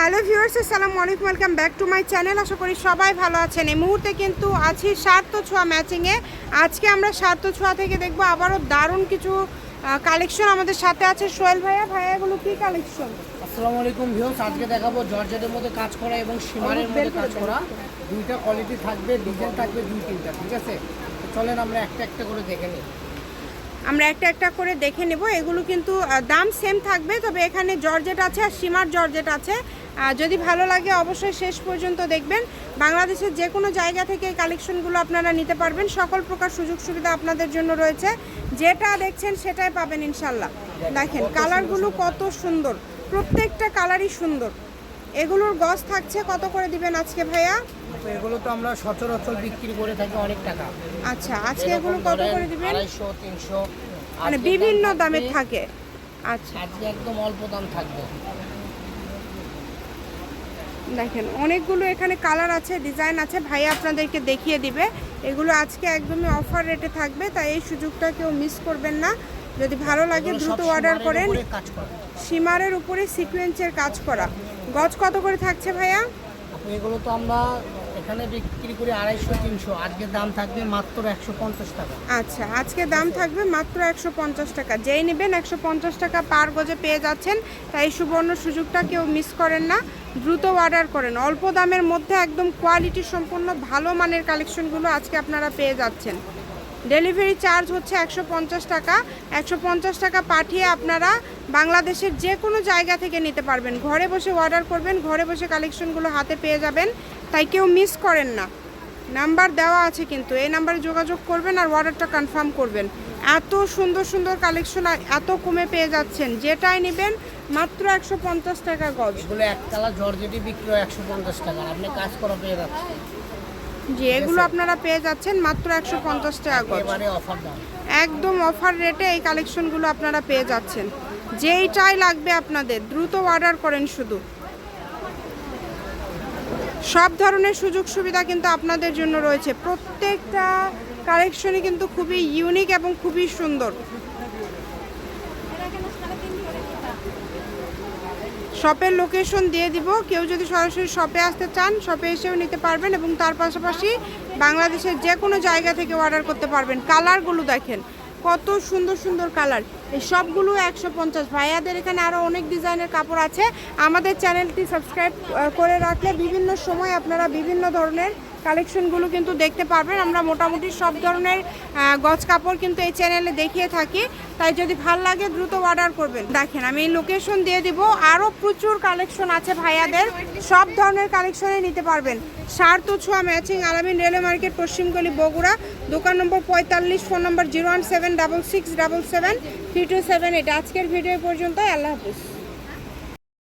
Hello viewers আসসালামু আলাইকুম welcome back to my channel. আশা করি সবাই ভালো আছেন। এই মুহূর্তে কিন্তু আছি সার্থ ছোঁয়া ম্যাচিংয়ে আজকে আমরা সার্থ ছোঁয়া থেকে দেখব আবারও দারুণ কিছু কালেকশন আমাদের সাথে আছে। সোহেল ভাইয়া ভাইয়া এগুলো কি কালেকশন আসসালামু আলাইকুম ভিউস আজকে দেখাবো জর্জেটের মধ্যে কাজ করা এবং সীমারের মধ্যে কাজ করা দুইটা কোয়ালিটি থাকবে ডিজাইন থাকবে দুই তিনটা ঠিক আছে? চলেন আমরা একটা একটা করে দেখে নিই। আমরা একটা একটা করে দেখে নেব। এগুলো কিন্তু দাম সেম থাকবে তবে এখানে জর্জেট আছে আর সীমার জর্জেট আছে। যদি ভালো লাগে অবশ্যই শেষ পর্যন্ত দেখবেন। বাংলাদেশের যে কোনো জায়গা থেকে এই কালেকশনগুলো আপনারা নিতে পারবেন। সকল প্রকার সুযোগ সুবিধা আপনাদের জন্য রয়েছে। যেটা দেখছেন সেটাই পাবেন ইনশাল্লাহ দেখেন কালারগুলো কত সুন্দর। প্রত্যেকটা কালারই সুন্দর। এগুলোর গজ থাকছে কত করে দিবেন আজকে ভাইয়া? এগুলো তো আমরা সচরাচর বিক্রি করে থাকি অনেক টাকা। আচ্ছা আজকে এগুলো কত করে দিবেন? আড়াইশো তিনশো মানে বিভিন্ন দামের থাকে। আচ্ছা। আজকে একদম অল্প দাম থাকবে। দেখেন অনেকগুলো এখানে কালার আছে ডিজাইন আছে। ভাই আপনাদেরকে দেখিয়ে দিবে। এগুলো আজকে একদমই অফার রেটে থাকবে তাই এই সুযোগটা কেউ মিস করবেন না। যদি ভালো লাগে দ্রুত অর্ডার করেন। সীমারের উপরে সিকোয়েন্সের কাজ করা। গজ কত করে থাকছে ভাইয়া? এগুলো তো আমরা এখানে বিক্রি করি আড়াইশো, তিনশো। আজকে দাম থাকবে মাত্র একশো পঞ্চাশ টাকা। আচ্ছা আজকে দাম থাকবে মাত্র একশো পঞ্চাশ টাকা। যেই নেবেন একশো পঞ্চাশ টাকা পার গজে পেয়ে যাচ্ছেন। তাই সুবর্ণ সুযোগটা কেউ মিস করেন না। দ্রুত অর্ডার করেন। অল্প দামের মধ্যে একদম কোয়ালিটি সম্পন্ন ভালো মানের কালেকশনগুলো আজকে আপনারা পেয়ে যাচ্ছেন। ডেলিভারি চার্জ হচ্ছে একশো পঞ্চাশ টাকা। একশো পঞ্চাশ টাকা পাঠিয়ে আপনারা বাংলাদেশের যে কোনো জায়গা থেকে নিতে পারবেন। ঘরে বসে অর্ডার করবেন, ঘরে বসে কালেকশনগুলো হাতে পেয়ে যাবেন। তাই কেউ মিস করেন না। নাম্বার দেওয়া আছে কিন্তু, এই নাম্বারে যোগাযোগ করবেন আর অর্ডারটা কনফার্ম করবেন। এত সুন্দর সুন্দর কালেকশন এত কমে পেয়ে যাচ্ছেন। যেটাই নেবেন, মাত্র একশো পঞ্চাশ টাকা গজ। এগুলো এক কালার জর্জেটি বিক্রি হয় একশো পঞ্চাশ টাকা আপনি কাজ করা পেয়ে যাচ্ছেন। যে এগুলো আপনারা পেয়ে যাচ্ছেন মাত্র একশো পঞ্চাশ টাকা দাম। একদম অফার রেটে এই কালেকশনগুলো আপনারা পেয়ে যাচ্ছেন। যেইটাই লাগবে আপনাদের দ্রুত অর্ডার করেন শুধু। সব ধরনের সুযোগ সুবিধা কিন্তু আপনাদের জন্য রয়েছে। প্রত্যেকটা কালেকশনই কিন্তু খুবই ইউনিক এবং খুবই সুন্দর। শপের লোকেশন দিয়ে দিব। কেউ যদি সরাসরি শপে আসতে চান, শপে এসেও নিতে পারবেন এবং তার পাশাপাশি বাংলাদেশের যে কোনো জায়গা থেকে অর্ডার করতে পারবেন। কালারগুলো দেখেন, কত সুন্দর সুন্দর কালার এই সবগুলো একশো পঞ্চাশ। ভাইয়াদের এখানে আরও অনেক ডিজাইনের কাপড় আছে। আমাদের চ্যানেলটি সাবস্ক্রাইব করে রাখলে বিভিন্ন সময় আপনারা বিভিন্ন ধরনের কালেকশনগুলো কিন্তু দেখতে পারবেন। আমরা মোটামুটি সব ধরনের গজ কাপড় কিন্তু এই চ্যানেলে দেখিয়ে থাকি। তাই যদি ভালো লাগে দ্রুত অর্ডার করবেন। দেখেন, আমি এই লোকেশন দিয়ে দিব। আরও প্রচুর কালেকশন আছে ভাইয়াদের। সব ধরনের কালেকশনে নিতে পারবেন। সার তো ছোঁয়া ম্যাচিং আলামিন রেলওয়ে মার্কেট পশ্চিমগলি বগুড়া। দোকান নম্বর পঁয়তাল্লিশ, phone number zero one seven double six double seven three two seven eight. আজকের ভিডিও পর্যন্ত আল্লাহ হাফিজ।